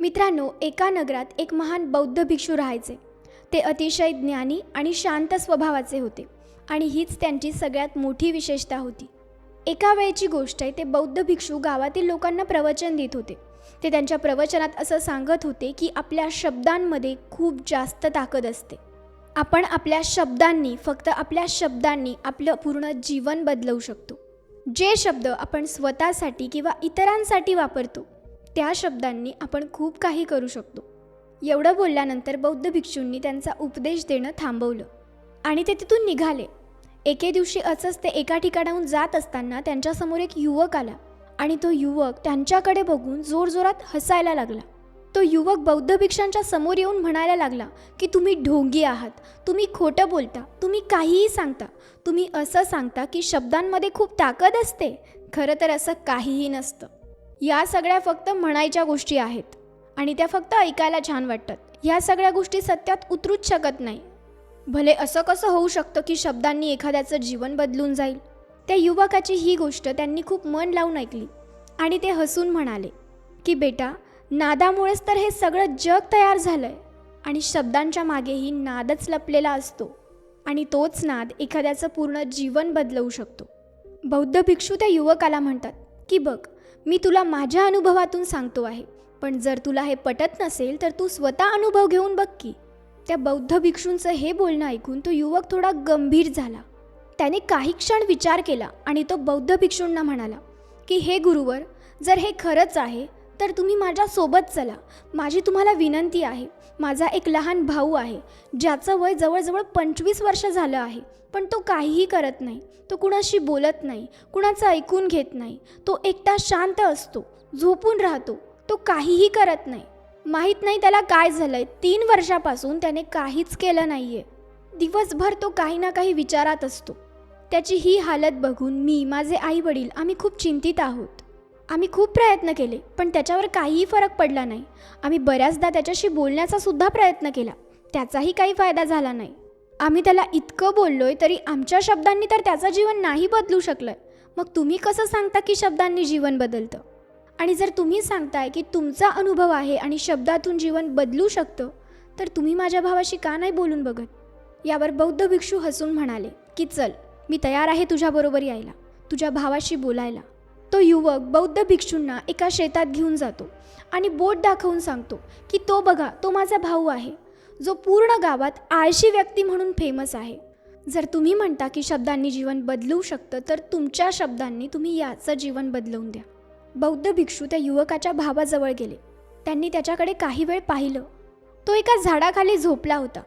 मित्रांनो एका नगरात एक महान बौद्ध भिक्षू राहायचे. ते अतिशय ज्ञानी आणि शांत स्वभावाचे होते आणि हीच त्यांची सगळ्यात मोठी विशेषता होती. एका वेळची गोष्ट आहे ते बौद्ध भिक्षू गावातील लोकांना प्रवचन देत होते. ते त्यांच्या प्रवचनात असं सांगत होते की आपल्या शब्दांमध्ये खूप जास्त ताकद असते. आपण आपल्या शब्दांनी फक्त आपल्या शब्दांनी आपलं पूर्ण जीवन बदलवू शकतो. जे शब्द आपण स्वतःसाठी किंवा इतरांसाठी वापरतो त्या शब्दांनी आपण खूप काही करू शकतो. एवढं बोलल्यानंतर बौद्ध भिक्षूंनी त्यांचा उपदेश देणं थांबवलं आणि ते तिथून निघाले. एके दिवशी असंच ते एका ठिकाणाहून जात असताना त्यांच्यासमोर एक युवक आला आणि तो युवक त्यांच्याकडे बघून जोरजोरात हसायला लागला. तो युवक बौद्ध भिक्षांच्या समोर येऊन म्हणायला लागला की तुम्ही ढोंगी आहात. तुम्ही खोटं बोलता. तुम्ही काहीही सांगता. तुम्ही असं सांगता की शब्दांमध्ये खूप ताकद असते. खरं तर असं काहीही नसतं. या सगळ्या फक्त म्हणायच्या गोष्टी आहेत. आणि त्या फक्त ऐकायला छान वाटतात. ह्या सगळ्या गोष्टी सत्यात उतरूच शकत नाही. भले असं कसं होऊ शकतं की शब्दांनी एखाद्याचं जीवन बदलून जाईल. त्या युवकाची ही गोष्ट त्यांनी खूप मन लावून ऐकली. आणि ते हसून म्हणाले की बेटा नादामुळेच तर हे सगळं जग तयार झालं आहे आणि शब्दांच्या मागेही नादच लपलेला असतो. आणि तोच नाद एखाद्याचं पूर्ण जीवन बदलवू शकतो. बौद्ध भिक्षू त्या युवकाला म्हणतात की बघ मी तुला माझ्या अनुभवातून सांगतो आहे. पण जर तुला हे पटत नसेल तर तू स्वतः अनुभव घेऊन बघ की. त्या बौद्ध भिक्षूंचं हे बोलणं ऐकून तो युवक थोडा गंभीर झाला. त्याने काही क्षण विचार केला आणि तो बौद्ध भिक्षूंना म्हणाला की हे गुरुवर जर हे खरंच आहे तर तुम्ही माझ्यासोबत चला. माझी तुम्हाला विनंती आहे. माझा एक लहान भाऊ आहे ज्याचं वय जवळजवळ पंचवीस वर्ष झालं आहे पण तो काहीही करत नाही तो कुणाशी बोलत नाही कुणाचं ऐकून घेत नाही तो एकटा शांत असतो झोपून राहतो तो काहीही करत नाही. माहीत नाही त्याला काय झालं आहे तीन वर्षापासून त्याने काहीच केलं नाही आहे दिवसभर तो काही ना काही विचारात असतो. त्याची ही हालत बघून मी माझे आई वडील आम्ही खूप चिंतित आहोत. आम्ही खूप प्रयत्न केले पण त्याच्यावर काहीही फरक पडला नाही. आम्ही बऱ्याचदा त्याच्याशी बोलण्याचा सुद्धा प्रयत्न केला. त्याचाही काही फायदा झाला नाही. आम्ही त्याला इतकं बोललोय तरी आमच्या शब्दांनी तर त्याचं जीवन नाही बदलू शकलंय मग तुम्ही कसं सांगता की शब्दांनी जीवन बदलतं? आणि जर तुम्ही सांगताय की तुमचा अनुभव आहे आणि शब्दातून जीवन बदलू शकतं तर तुम्ही माझ्या भावाशी का नाही बोलून बघत? यावर बौद्ध भिक्षू हसून म्हणाले की चल मी तयार आहे तुझ्याबरोबर यायला. तुझ्या भावाशी बोलायला. तो युवक बौद्ध भिक्षूंना एका शेतात घेऊन जातो आणि बोट दाखवून सांगतो की तो बघा तो माझा भाऊ आहे. जो पूर्ण गावात आळशी व्यक्ती म्हणून फेमस आहे. जर तुम्ही म्हणता की शब्दांनी जीवन बदलू शकतं तर तुमच्या शब्दांनी तुम्ही याचं जीवन बदलवून द्या. बौद्ध भिक्षू त्या युवकाच्या भावाजवळ गेले. त्यांनी त्याच्याकडे काही वेळ पाहिलं. तो एका झाडाखाली झोपला होता.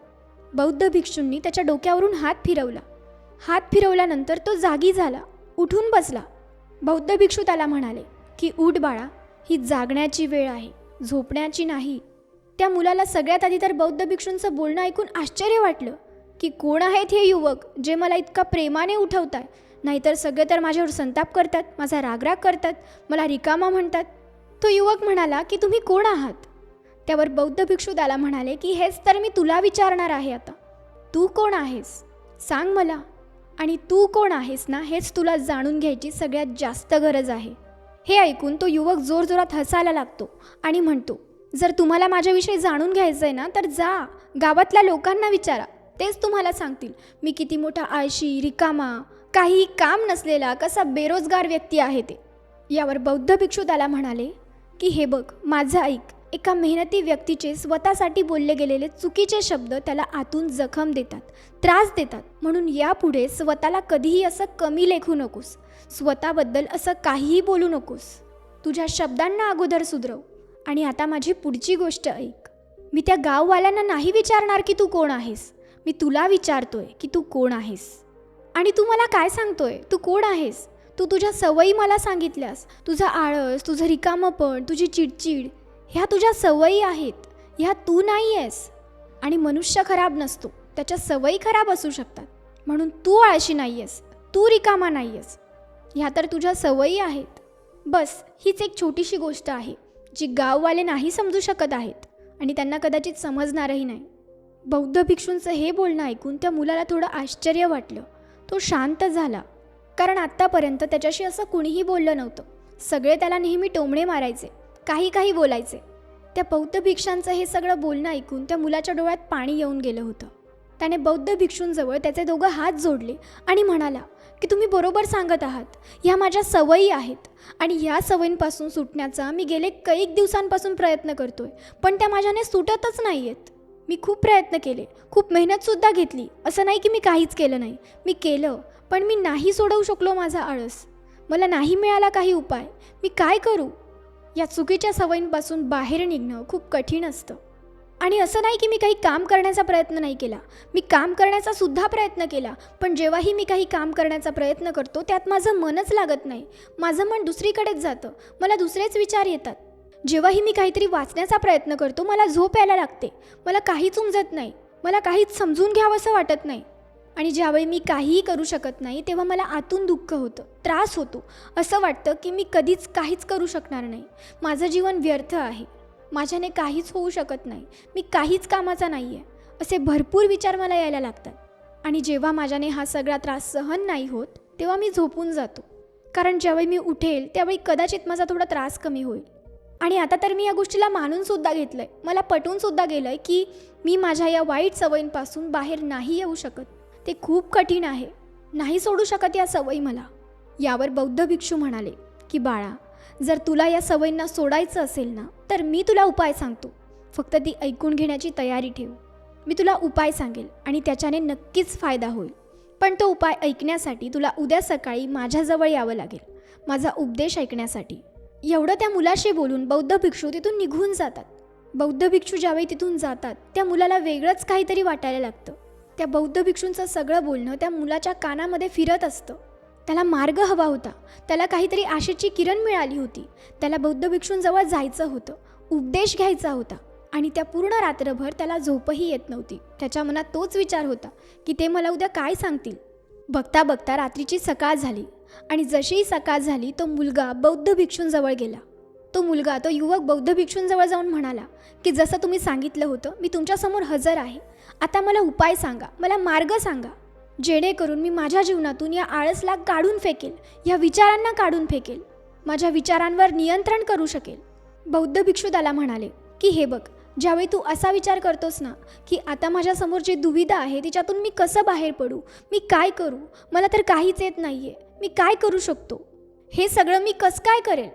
बौद्ध भिक्षूंनी त्याच्या डोक्यावरून हात फिरवला. हात फिरवल्यानंतर तो जागी झाला. उठून बसला. बौद्ध भिक्षू त्याला म्हणाले की उठ बाळा ही जागण्याची वेळ आहे झोपण्याची नाही. त्या मुलाला सगळ्यात आधी तर बौद्ध भिक्षूंचं बोलणं ऐकून आश्चर्य वाटलं की कोण आहेत हे युवक जे मला इतका प्रेमाने उठवताय? नाहीतर सगळे तर माझ्यावर संताप करतात माझा रागराग करतात मला रिकामा म्हणतात. तो युवक म्हणाला की तुम्ही कोण आहात? त्यावर बौद्ध भिक्षू त्याला म्हणाले की हेच तर मी तुला विचारणार आहे आता. तू कोण आहेस? सांग मला. आणि तू कोण आहेस ना हेच तुला जाणून घ्यायची सगळ्यात जास्त गरज आहे. हे ऐकून तो युवक जोरजोरात हसायला लागतो आणि म्हणतो जर तुम्हाला माझ्याविषयी जाणून घ्यायचं आहे ना तर जा. गावातल्या लोकांना विचारा. तेच तुम्हाला सांगतील. मी किती मोठा आळशी रिकामा काही काम नसलेला कसा बेरोजगार व्यक्ती आहे ते. यावर बौद्ध भिक्षू त्याला म्हणाले की हे बघ माझं ऐक. एका मेहनती व्यक्तीचे स्वतःसाठी बोलले गेलेले चुकीचे शब्द त्याला आतून जखम देतात त्रास देतात. म्हणून यापुढे स्वतःला कधीही असं कमी लेखू नकोस. स्वतःबद्दल असं काहीही बोलू नकोस. तुझ्या शब्दांना अगोदर सुधरव. आणि आता माझी पुढची गोष्ट ऐक. मी त्या गाववाल्यांना नाही विचारणार की तू कोण आहेस. मी तुला विचारतोय की तू कोण आहेस. आणि तू मला काय सांगतोय? तू कोण आहेस? तू तुझ्या सवयी मला सांगितल्यास. तुझा आळस तुझं रिकामपण तुझी चिडचिड ह्या तुझ्या सवयी आहेत. ह्या तू नाही आहेस आणि मनुष्य खराब नसतो. त्याच्या सवयी खराब असू शकतात. म्हणून तू आळशी नाही आहेस तू रिकामा नाही आहेस ह्या तर तुझ्या सवयी आहेत. बस हीच एक छोटीशी गोष्ट आहे जी गाववाले नाही समजू शकत आहेत आणि त्यांना कदाचित समजणारही नाही. बौद्ध भिक्षूंचं हे बोलणं ऐकून त्या मुलाला थोडं आश्चर्य वाटलं. तो शांत झाला. कारण आत्तापर्यंत त्याच्याशी असं कुणीही बोललं नव्हतं. सगळे त्याला नेहमी टोमणे मारायचे. काही काही बोलायचे. त्या बौद्ध भिक्षांचं हे सगळं बोलणं ऐकून त्या मुलाच्या डोळ्यात पाणी येऊन गेलं होतं. त्याने बौद्ध भिक्षूंजवळ त्याचे दोघं हात जोडले आणि म्हणाला की तुम्ही बरोबर सांगत आहात. ह्या माझ्या सवयी आहेत आणि ह्या सवयींपासून सुटण्याचा मी गेले कैक दिवसांपासून प्रयत्न करतोय पण त्या माझ्याने सुटतच नाही आहेत मी खूप प्रयत्न केले खूप मेहनतसुद्धा घेतली. असं नाही की मी काहीच केलं नाही. मी केलं पण मी नाही सोडवू शकलो माझा आळस. मला नाही मिळाला काही उपाय. मी काय करू? या चुकीच्या सवयींपासून बाहेर निघणं खूप कठीण असतं. आणि असं नाही की मी काही काम करण्याचा प्रयत्न नाही केला. मी काम करण्याचा सुद्धा प्रयत्न केला पण जेव्हाही मी काही काम करण्याचा प्रयत्न करतो त्यात माझं मनच लागत नाही. माझं मन दुसरीकडेच जातं. मला दुसरेच विचार येतात. जेव्हाही मी काहीतरी वाचण्याचा प्रयत्न करतो मला झोप यायला लागते. मला काहीच उमजत नाही. मला काहीच समजून घ्यावंसं वाटत नाही. आणि ज्यावेळी मी काहीही करू शकत नाही तेव्हा मला आतून दुःख होतं त्रास होतो. असं वाटतं की मी कधीच काहीच करू शकणार नाही. माझं जीवन व्यर्थ आहे. माझ्याने काहीच होऊ शकत नाही. मी काहीच कामाचा नाही आहे असे भरपूर विचार मला यायला लागतात. आणि जेव्हा माझ्याने हा सगळा त्रास सहन नाही होत तेव्हा मी झोपून जातो. कारण ज्यावेळी मी उठेल त्यावेळी कदाचित माझा थोडा त्रास कमी होईल. आणि आता तर मी या गोष्टीला मानूनसुद्धा घेतलं आहे मला पटवूनसुद्धा गेलं आहे की मी माझ्या या वाईट सवयींपासून बाहेर नाही येऊ शकत. ते खूप कठीण आहे. नाही सोडू शकत या सवयी मला. यावर बौद्ध भिक्षू म्हणाले की बाळा जर तुला या सवयींना सोडायचं असेल ना तर मी तुला उपाय सांगतो. फक्त ती ऐकून घेण्याची तयारी ठेव. मी तुला उपाय सांगेल आणि त्याच्याने नक्कीच फायदा होईल. पण तो उपाय ऐकण्यासाठी तुला उद्या सकाळी माझ्याजवळ यावं लागेल. माझा उपदेश ऐकण्यासाठी. एवढं त्या मुलाशी बोलून बौद्ध भिक्षू तिथून निघून जातात. बौद्ध भिक्षू ज्यावेळी तिथून जातात त्या मुलाला वेगळंच काहीतरी वाटायला लागतं. त्या बौद्ध भिक्षूंचं सगळं बोलणं त्या मुलाच्या कानामध्ये फिरत असतं. त्याला मार्ग हवा होता. त्याला काहीतरी आशेची किरण मिळाली होती. त्याला बौद्ध भिक्षूंजवळ जायचं होतं. उपदेश घ्यायचा होता. आणि त्या पूर्ण रात्रभर त्याला झोपही येत नव्हती. त्याच्या मनात तोच विचार होता की ते मला उद्या काय सांगतील? बघता बघता रात्रीची सकाळ झाली. आणि जशीही सकाळ झाली तो मुलगा बौद्ध भिक्षूंजवळ गेला. तो मुलगा तो युवक बौद्ध भिक्षूंजवळ जाऊन म्हणाला की जसं तुम्ही सांगितलं होतं मी तुमच्यासमोर हजर आहे. आता मला उपाय सांगा मला मार्ग सांगा. जेणेकरून मी माझ्या जीवनातून या आळसला काढून फेकेल या विचारांना काढून फेकेल माझ्या विचारांवर नियंत्रण करू शकेल. बौद्ध भिक्षू त्याला म्हणाले की हे बघ ज्यावेळी तू असा विचार करतोस ना की आता माझ्यासमोर जी दुविधा आहे तिच्यातून मी कसं बाहेर पडू मी काय करू मला तर काहीच येत नाही आहे मी काय करू शकतो? हे सगळं मी कसं काय करेल?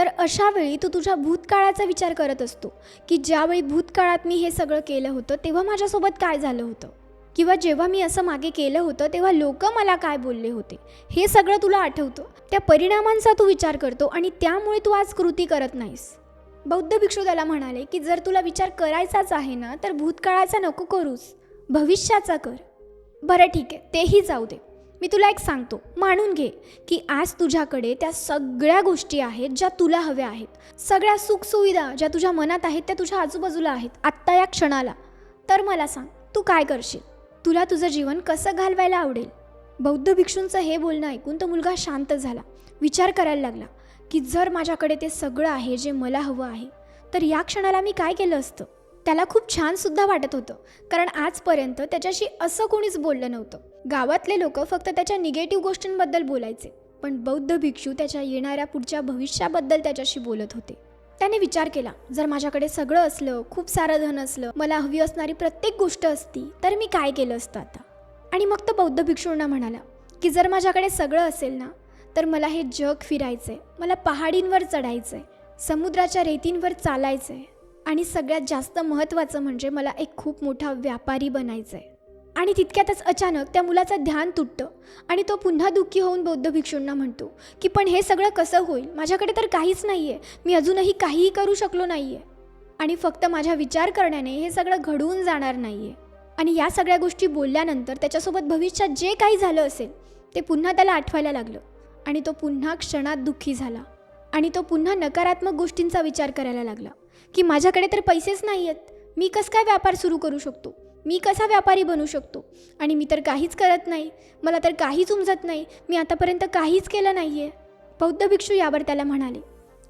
तर अशा वेळी तू तुझ्या भूतकाळाचा विचार करत असतो की ज्यावेळी भूतकाळात मी हे सगळं केलं होतं तेव्हा माझ्यासोबत काय झालं होतं? किंवा जेव्हा मी असं मागे केलं होतं तेव्हा लोक मला काय बोलले होते? हे सगळं तुला आठवतं? त्या परिणामांचा तू विचार करतो आणि त्यामुळे तू आज कृती करत नाहीस. बौद्ध भिक्षू त्याला म्हणाले की जर तुला विचार करायचाच आहे ना तर भूतकाळाचा नको करूस. भविष्याचा कर. बरं ठीक आहे तेही जाऊ दे. मी तुला एक सांगतो मानून घे की आज तुझ्याकडे त्या सगळ्या गोष्टी आहेत ज्या तुला हव्या आहेत. सगळ्या सुखसुविधा ज्या तुझ्या मनात आहेत त्या तुझ्या आजूबाजूला आहेत. आत्ता या क्षणाला. तर मला सांग तू काय करशील? तुला तुझं जीवन कसं घालवायला आवडेल? बौद्ध भिक्षूंचं हे बोलणं ऐकून तो मुलगा शांत झाला. विचार करायला लागला की जर माझ्याकडे ते सगळं आहे जे मला हवं आहे तर या क्षणाला मी काय केलं असतं? त्याला खूप छानसुद्धा वाटत होतं कारण आजपर्यंत त्याच्याशी असं कोणीच बोललं नव्हतं. गावातले लोक फक्त त्याच्या निगेटिव्ह गोष्टींबद्दल बोलायचे पण बौद्ध भिक्षू त्याच्या येणाऱ्या पुढच्या भविष्याबद्दल त्याच्याशी बोलत होते. त्याने विचार केला जर माझ्याकडे सगळं असलं खूप सारं धन असलं मला हवी असणारी प्रत्येक गोष्ट असती तर मी काय केलं असतं आता? आणि मग तो बौद्ध भिक्षूंना म्हणाला की जर माझ्याकडे सगळं असेल ना तर मला हे जग फिरायचं आहे मला पहाडींवर चढायचं आहे समुद्राच्या रेतींवर चालायचं आहे आणि सगळ्यात जास्त महत्त्वाचं म्हणजे मला एक खूप मोठा व्यापारी बनायचं आहे आणि तितक्यातच अचानक त्या मुलाचं ध्यान तुटतं आणि तो पुन्हा दुःखी होऊन बौद्ध भिक्षूंना म्हणतो की पण हे सगळं कसं होईल? माझ्याकडे तर काहीच नाही आहे मी अजूनही काहीही करू शकलो नाही आहे आणि फक्त माझ्या विचार करण्याने हे सगळं घडवून जाणार नाही आहे आणि या सगळ्या गोष्टी बोलल्यानंतर त्याच्यासोबत भविष्यात जे काही झालं असेल ते पुन्हा त्याला आठवायला लागलं आणि तो पुन्हा क्षणात दुःखी झाला. आणि तो पुन्हा नकारात्मक गोष्टींचा विचार करायला लागला की माझ्याकडे तर पैसेच नाही आहेत मी कसं काय व्यापार सुरू करू शकतो? मी कसा व्यापारी बनू शकतो? आणि मी तर काहीच करत नाही. मला तर काहीच उमजत नाही. मी आतापर्यंत काहीच केलं नाही आहे बौद्ध भिक्षू यावर त्याला म्हणाले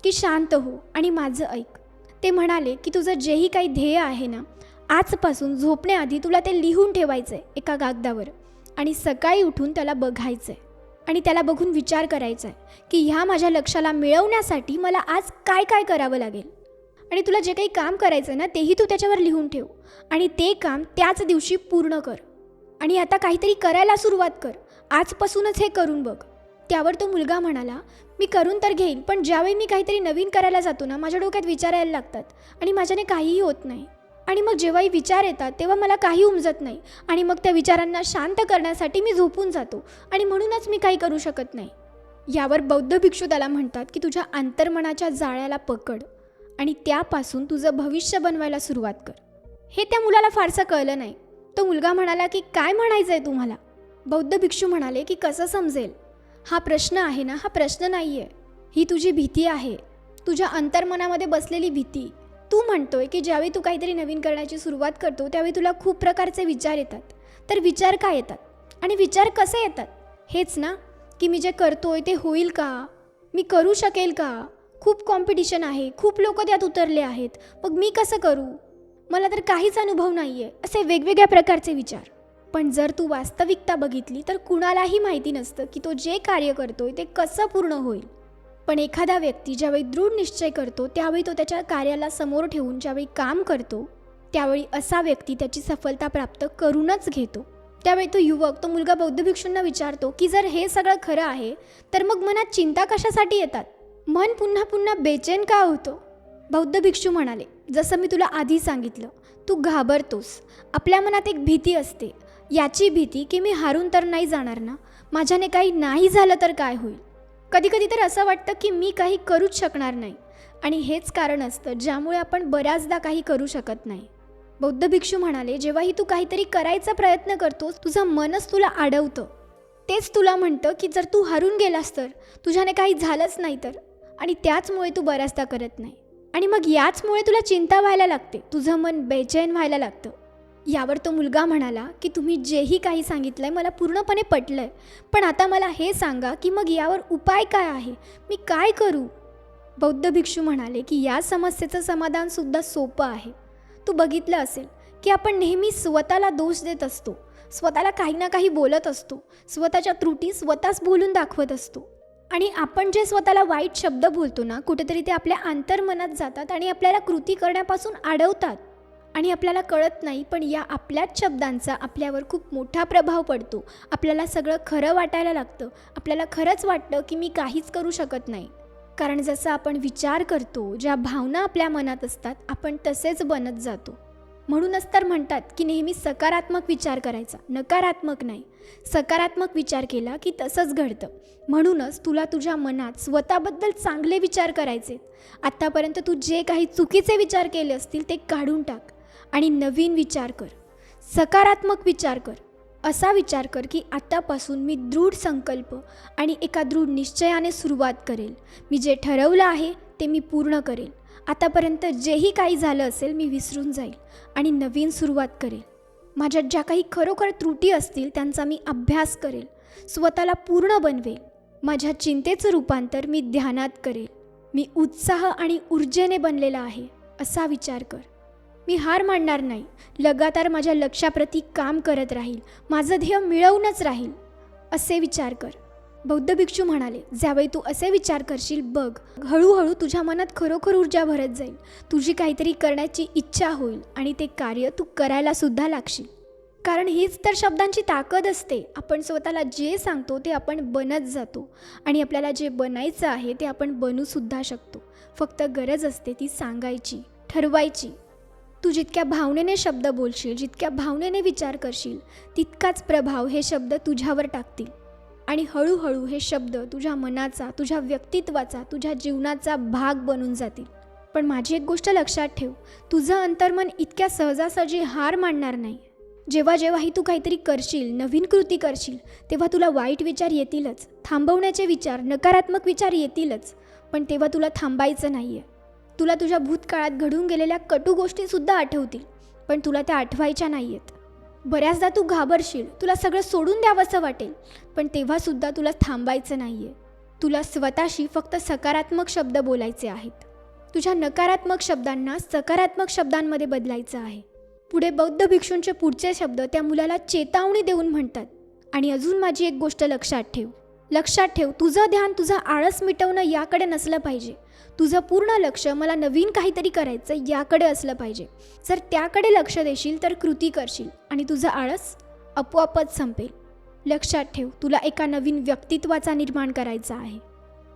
की शांत हो आणि माझं ऐक. ते म्हणाले की तुझं जेही काही ध्येय आहे ना आजपासून झोपण्याआधी तुला ते लिहून ठेवायचं आहे एका कागदावर आणि सकाळी उठून त्याला बघायचं आहे आणि त्याला बघून विचार करायचा आहे की ह्या माझ्या लक्षाला मिळवण्यासाठी मला आज काय काय करावं लागेल? आणि तुला जे काही काम करायचं ना तेही तू त्याच्यावर लिहून ठेव. आणि ते काम त्याच दिवशी पूर्ण कर. आणि आता काहीतरी करायला सुरुवात कर. आजपासूनच हे करून बघ. त्यावर तो मुलगा म्हणाला मी करून तर घेईन पण ज्यावेळी मी काहीतरी नवीन करायला जातो ना माझ्या डोक्यात विचार यायला लागतात. आणि माझ्याने काहीही होत नाही. आणि मग जेव्हाही विचार येतात तेव्हा मला काही उमजत नाही. आणि मग त्या विचारांना शांत करण्यासाठी मी झोपून जातो. आणि म्हणूनच मी काही करू शकत नाही. यावर बौद्ध भिक्षू त्याला म्हणतात की तुझ्या अंतर्मनाच्या जाळ्याला पकड. आणि त्यापासून तुझं भविष्य बनवायला सुरुवात कर. हे त्या मुलाला फारसं कळलं नाही. तो मुलगा म्हणाला की काय म्हणायचं आहे तुम्हाला? बौद्ध भिक्षू म्हणाले की कसं समजेल? हा प्रश्न आहे ना हा प्रश्न नाही आहे ही तुझी भीती आहे. तुझ्या अंतर्मनामध्ये बसलेली भीती. तू म्हणतोय की ज्यावेळी तू काहीतरी नवीन करण्याची सुरुवात करतो त्यावेळी तुला खूप प्रकारचे विचार येतात. तर विचार का येतात? आणि विचार कसे येतात? हेच ना की मी जे करतोय ते होईल का? मी करू शकेल का? खूप कॉम्पिटिशन आहे. खूप लोक त्यात उतरले आहेत. मग मी कसं करू? मला तर काहीच अनुभव नाही आहे असे वेगवेगळ्या प्रकारचे विचार. पण जर तू वास्तविकता बघितली तर कुणालाही माहिती नसतं की तो जे कार्य करतोय ते कसं पूर्ण होईल. पण एखादा व्यक्ती ज्यावेळी दृढ निश्चय करतो त्यावेळी तो त्याच्या कार्याला समोर ठेवून ज्यावेळी काम करतो त्यावेळी असा व्यक्ती त्याची सफलता प्राप्त करूनच घेतो. त्यावेळी तो युवक तो मुलगा बौद्ध भिक्षूंना विचारतो की जर हे सगळं खरं आहे तर मग मनात चिंता कशासाठी येतात? मन पुन्हा पुन्हा बेचैन का होतं? बौद्ध भिक्षू म्हणाले जसं मी तुला आधी सांगितलं तू घाबरतोस. आपल्या मनात एक भीती असते. याची भीती की मी हारून तर नाही जाणार ना? माझ्याने काही नाही झालं तर काय होईल? कधीकधी तर असं वाटतं की मी काही करूच शकणार नाही. आणि हेच कारण असतं ज्यामुळे आपण बऱ्याचदा काही करू शकत नाही. बौद्ध भिक्षू म्हणाले जेव्हाही तू काहीतरी करायचा प्रयत्न करतोस तुझं मनच तुला अडवतं तेच तुला म्हणतं की जर तू हरून गेलास तर तुझ्याने काही झालंच नाही तर. आणि त्याचमुळे तू बऱ्याचदा करत नाही. आणि मग याचमुळे तुला चिंता व्हायला लागते. तुझं मन बेचैन व्हायला लागतं. यावर तो मुलगा म्हणाला की तुम्ही जेही काही सांगितलं आहे मला पूर्णपणे पटलं आहे पण आता मला हे सांगा की मग यावर उपाय काय आहे? मी काय करू? बौद्ध भिक्षू म्हणाले की या समस्येचं समाधानसुद्धा सोपं आहे. तू बघितलं असेल की आपण नेहमी स्वतःला दोष देत असतो. स्वतःला काही ना काही बोलत असतो. स्वतःच्या त्रुटी स्वतःच बोलून दाखवत असतो. आणि आपण जे स्वतःला वाईट शब्द बोलतो ना कुठेतरी ते आपल्या आंतरमनात जातात आणि आपल्याला कृती करण्यापासून अडवतात आणि आपल्याला कळत नाही पण या आपल्याच शब्दांचा आपल्यावर खूप मोठा प्रभाव पडतो. आपल्याला सगळं खरं वाटायला लागतं. आपल्याला खरंच वाटतं की मी काहीच करू शकत नाही. कारण जसं आपण विचार करतो ज्या भावना आपल्या मनात असतात आपण तसेच बनत जातो. म्हणूनच तर म्हणतात की नेहमी सकारात्मक विचार करायचा. नकारात्मक नाही. सकारात्मक विचार केला की तसंच घडतं. म्हणूनच तुला तुझ्या मनात स्वतःबद्दल चांगले विचार करायचे आत्तापर्यंत तू जे काही चुकीचे विचार केले असतील ते काढून टाक आणि नवीन विचार कर. सकारात्मक विचार कर. असा विचार कर की आत्तापासून मी दृढ संकल्प आणि एका दृढ निश्चयाने सुरुवात करेल. मी जे ठरवलं आहे ते मी पूर्ण करेल. आतापर्यंत जेही काही झालं असेल मी विसरून जाईल आणि नवीन सुरुवात करेल. माझ्यात ज्या काही खरोखर त्रुटी असतील त्यांचा मी अभ्यास करेल. स्वतःला पूर्ण बनवेल. माझ्या चिंतेचं रूपांतर मी ध्यानात करेल. मी उत्साह आणि ऊर्जेने बनलेला आहे असा विचार कर. मी हार मानणार नाही. लगातार माझ्या लक्षाप्रती काम करत राहील. माझं ध्येय मिळवूनच राहील असे विचार कर. बौद्ध भिक्षू म्हणाले ज्यावेळी तू असे विचार करशील बघ हळूहळू तुझ्या मनात खरोखर ऊर्जा भरत जाईल. तुझी काहीतरी करण्याची इच्छा होईल आणि ते कार्य तू करायला सुद्धा लागशील. कारण हीच तर शब्दांची ताकद असते. आपण स्वतःला जे सांगतो ते आपण बनत जातो. आणि आपल्याला जे बनायचं आहे ते आपण बनूसुद्धा शकतो. फक्त गरज असते ती सांगायची ठरवायची. तू जितक्या भावनेने शब्द बोलशील जितक्या भावनेने विचार करशील तितकाच प्रभाव हे शब्द तुझ्यावर टाकतील. आणि हळूहळू हे शब्द तुझ्या मनाचा तुझ्या व्यक्तित्वाचा तुझ्या जीवनाचा भाग बनून जातील. पण माझी एक गोष्ट लक्षात ठेव तुझं अंतर्मन इतक्या सहजासहजी हार मानणार नाही. जेव्हा जेव्हाही तू काहीतरी करशील नवीन कृती करशील तेव्हा तुला वाईट विचार येतीलच थांबवण्याचे विचार नकारात्मक विचार येतीलच पण तेव्हा तुला थांबायचं नाही आहे तुला तुझ्या भूतकाळात घडून गेलेल्या कटू गोष्टीसुद्धा आठवतील पण तुला त्या आठवायच्या नाही आहेत बऱ्याचदा तू घाबरशील तुला सगळं सोडून द्यावंसं वाटेल पण तेव्हासुद्धा तुला थांबायचं नाही आहे तुला स्वतःशी फक्त सकारात्मक शब्द बोलायचे आहेत. तुझ्या नकारात्मक शब्दांना सकारात्मक शब्दांमध्ये बदलायचं आहे. पुढे बौद्ध भिक्षूंचे पुढचे शब्द त्या मुलाला चेतावणी देऊन म्हणतात. आणि अजून माझी एक गोष्ट लक्षात ठेव. लक्षात ठेव तुझं ध्यान तुझा आळस मिटवणं याकडे नसलं पाहिजे. तुझं पूर्ण लक्ष मला नवीन काहीतरी करायचं याकडे असलं पाहिजे. जर त्याकडे लक्ष देशील तर कृती करशील आणि तुझं आळस आपोआपच संपेल. लक्षात ठेव तुला एका नवीन व्यक्तित्वाचा निर्माण करायचा आहे.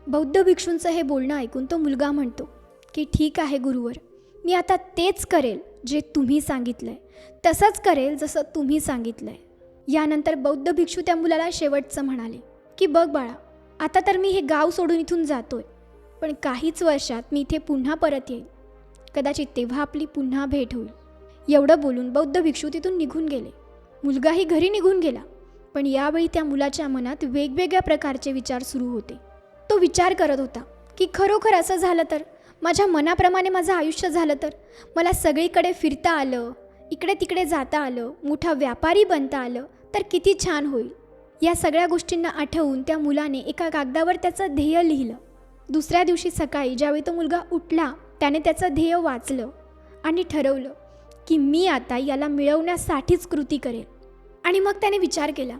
बौद्ध भिक्षूंचं हे बोलणं ऐकून तो मुलगा म्हणतो की ठीक आहे गुरुवर मी आता तेच करेल जे तुम्ही सांगितलं आहे तसंच करेल जसं तुम्ही सांगितलं आहे यानंतर बौद्ध भिक्षू त्या मुलाला शेवटचं म्हणाले की बघ बाळा आता तर मी हे गाव सोडून इथून जातोय. पण काहीच वर्षात मी इथे पुन्हा परत येईल कदाचित तेव्हा आपली पुन्हा भेट होईल. एवढं बोलून बौद्ध भिक्षू तिथून निघून गेले. मुलगाही घरी निघून गेला. पण यावेळी त्या मुलाच्या मनात वेगवेगळ्या प्रकारचे विचार सुरू होते. तो विचार करत होता की खरोखर असं झालं तर? माझ्या मनाप्रमाणे माझं आयुष्य झालं तर? मला सगळीकडे फिरता आलं इकडे तिकडे जाता आलं मोठा व्यापारी बनता आलं तर किती छान होईल? या सगळ्या गोष्टींना आठवून त्या मुलाने एका कागदावर त्याचं ध्येय लिहिलं. दुसऱ्या दिवशी सकाळी ज्यावेळी तो मुलगा उठला त्याने त्याचं ध्येय वाचलं आणि ठरवलं की मी आता याला मिळवण्यासाठीच कृती करेल आणि मग त्याने विचार केला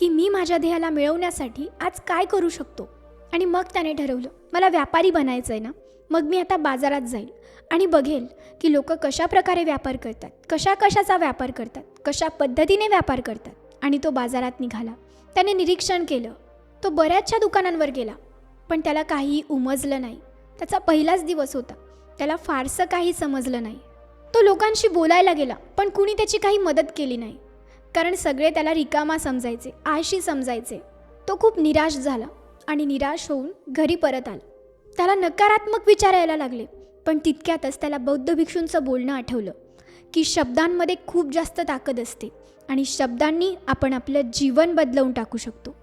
की मी माझ्या ध्येयाला मिळवण्यासाठी आज काय करू शकतो? आणि मग त्याने ठरवलं मला व्यापारी बनायचं आहे ना मग मी आता बाजारात जाईल आणि बघेल की लोक कशा प्रकारे व्यापार करतात कशा कशाचा व्यापार करतात कशा पद्धतीने व्यापार करतात. आणि तो बाजारात निघाला. त्याने निरीक्षण केलं. तो बऱ्याचशा दुकानांवर गेला. पण त्याला काहीही उमजलं नाही. त्याचा पहिलाच दिवस होता. त्याला फारसं काही समजलं नाही. तो लोकांशी बोलायला गेला पण कुणी त्याची काही मदत केली नाही. कारण सगळे त्याला रिकामा समजायचे आळशी समजायचे. तो खूप निराश झाला आणि निराश होऊन घरी परत आला. त्याला नकारात्मक विचार यायला लागले पण तितक्यातच त्याला बौद्ध भिक्षूंचं बोलणं आठवलं की शब्दांमध्ये खूप जास्त ताकद असते आणि शब्दांनी आपण आपलं जीवन बदलवून टाकू शकतो.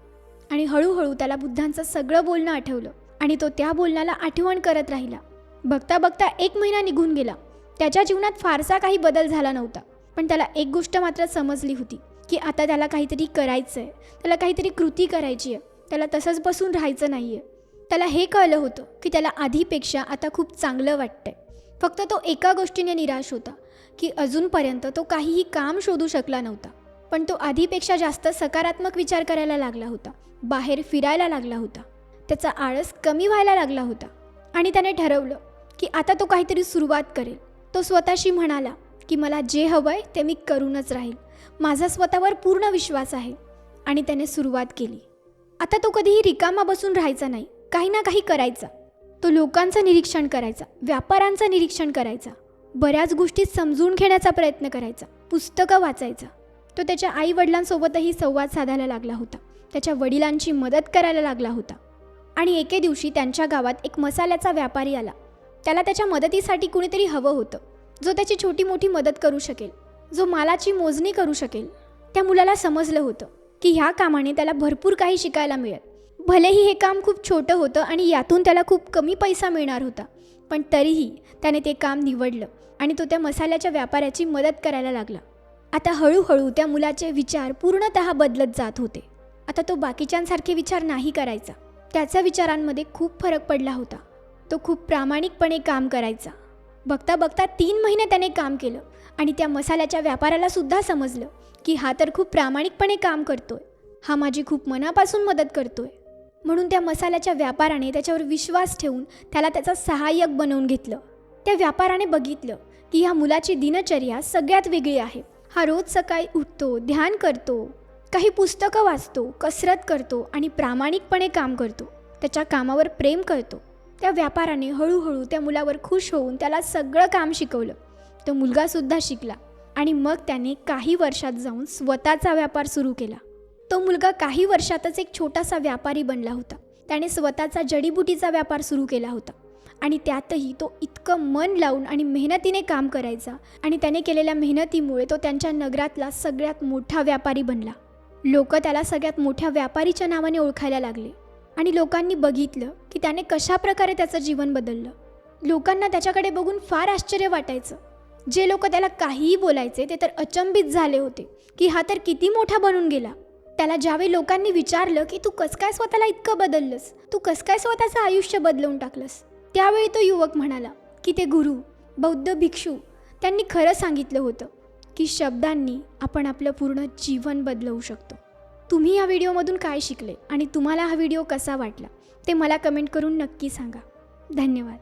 आणि हळूहळू त्याला बुद्धांचं सगळं बोलणं आठवलं आणि तो त्या बोलण्याला आठवण करत राहिला. बघता बघता एक महिना निघून गेला. त्याच्या जीवनात फारसा काही बदल झाला नव्हता. पण त्याला एक गोष्ट मात्र समजली होती की आता त्याला काहीतरी करायचं आहे त्याला काहीतरी कृती करायची आहे त्याला तसंच बसून राहायचं नाही आहे त्याला हे कळलं होतं की त्याला आधीपेक्षा आता खूप चांगलं वाटतंय. फक्त तो एका गोष्टीने निराश होता की अजूनपर्यंत तो काहीही काम शोधू शकला नव्हता. पण तो आधीपेक्षा जास्त सकारात्मक विचार करायला लागला होता. बाहेर फिरायला लागला होता. त्याचा आळस कमी व्हायला लागला होता. आणि त्याने ठरवलं की आता तो काहीतरी सुरुवात करेल. तो स्वतःशी म्हणाला की मला जे हवं आहे ते मी करूनच राहील. माझा स्वतःवर पूर्ण विश्वास आहे. आणि त्याने सुरुवात केली. आता तो कधीही रिकामा बसून राहायचा नाही. काही ना काही करायचा. तो लोकांचं निरीक्षण करायचा. व्यापारांचं निरीक्षण करायचा. बऱ्याच गोष्टी समजून घेण्याचा प्रयत्न करायचा. पुस्तकं वाचायचा. तो त्याच्या आई वडिलांसोबतही संवाद साधायला लागला होता. त्याच्या वडिलांची मदत करायला लागला होता. आणि एके दिवशी त्यांच्या गावात एक मसाल्याचा व्यापारी आला. त्याला त्याच्या मदतीसाठी कुणीतरी हवं होतं. जो त्याची छोटी मोठी मदत करू शकेल. जो मालाची मोजणी करू शकेल. त्या मुलाला समजलं होतं की ह्या कामाने त्याला भरपूर काही शिकायला मिळेल. भलेही हे काम खूप छोटं होतं आणि यातून त्याला खूप कमी पैसा मिळणार होता. पण तरीही त्याने ते काम निवडलं आणि तो त्या मसाल्याच्या व्यापाऱ्याची मदत करायला लागला. आता हळूहळू त्या मुलाचे विचार पूर्णतः बदलत जात होते. आता तो बाकीच्यांसारखे विचार नाही करायचा. त्याच्या विचारांमध्ये खूप फरक पडला होता. तो खूप प्रामाणिकपणे काम करायचा. बघता बघता तीन महिने त्याने काम केलं आणि त्या मसाल्याच्या व्यापारालासुद्धा समजलं की हा तर खूप प्रामाणिकपणे काम करतोय. हा माझी खूप मनापासून मदत करतोय. म्हणून त्या मसाल्याच्या व्यापाराने त्याच्यावर विश्वास ठेवून त्याला त्याचा सहाय्यक बनवून घेतलं. त्या व्यापाराने बघितलं की ह्या मुलाची दिनचर्या सगळ्यात वेगळी आहे. हा रोज सकाळी उठतो ध्यान करतो काही पुस्तकं वाचतो कसरत करतो आणि प्रामाणिकपणे काम करतो. त्याच्या कामावर प्रेम करतो. त्या व्यापाराने हळूहळू त्या मुलावर खुश होऊन त्याला सगळं काम शिकवलं. तो मुलगासुद्धा शिकला आणि मग त्याने काही वर्षात जाऊन स्वतःचा व्यापार सुरू केला. तो मुलगा काही वर्षातच एक छोटासा व्यापारी बनला होता. त्याने स्वतःचा जडीबुटीचा व्यापार सुरू केला होता. आणि त्यातही तो इतकं मन लावून आणि मेहनतीने काम करायचा. आणि त्याने केलेल्या मेहनतीमुळे तो त्यांच्या नगरातला सगळ्यात मोठा व्यापारी बनला. लोक त्याला सगळ्यात मोठ्या व्यापारीच्या नावाने ओळखायला लागले. आणि लोकांनी बघितलं की त्याने कशा प्रकारे त्याचं जीवन बदललं. लोकांना त्याच्याकडे बघून फार आश्चर्य वाटायचं. जे लोक त्याला काहीही बोलायचे ते तर अचंबित झाले होते की हा तर किती मोठा बनून गेला. त्याला ज्यावेळी लोकांनी विचारलं की तू कस काय स्वतःला इतकं बदललंस? तू कस काय स्वतःचं आयुष्य बदलवून टाकलंस? त्यावेळी तो युवक म्हणाला की ते गुरु बौद्ध भिक्षू त्यांनी खरं सांगितलं होतं की शब्दांनी आपण आपलं पूर्ण जीवन बदलवू शकतो. तुम्ही या व्हिडिओमधून काय शिकले आणि तुम्हाला हा व्हिडिओ कसा वाटला ते मला कमेंट करून नक्की सांगा. धन्यवाद.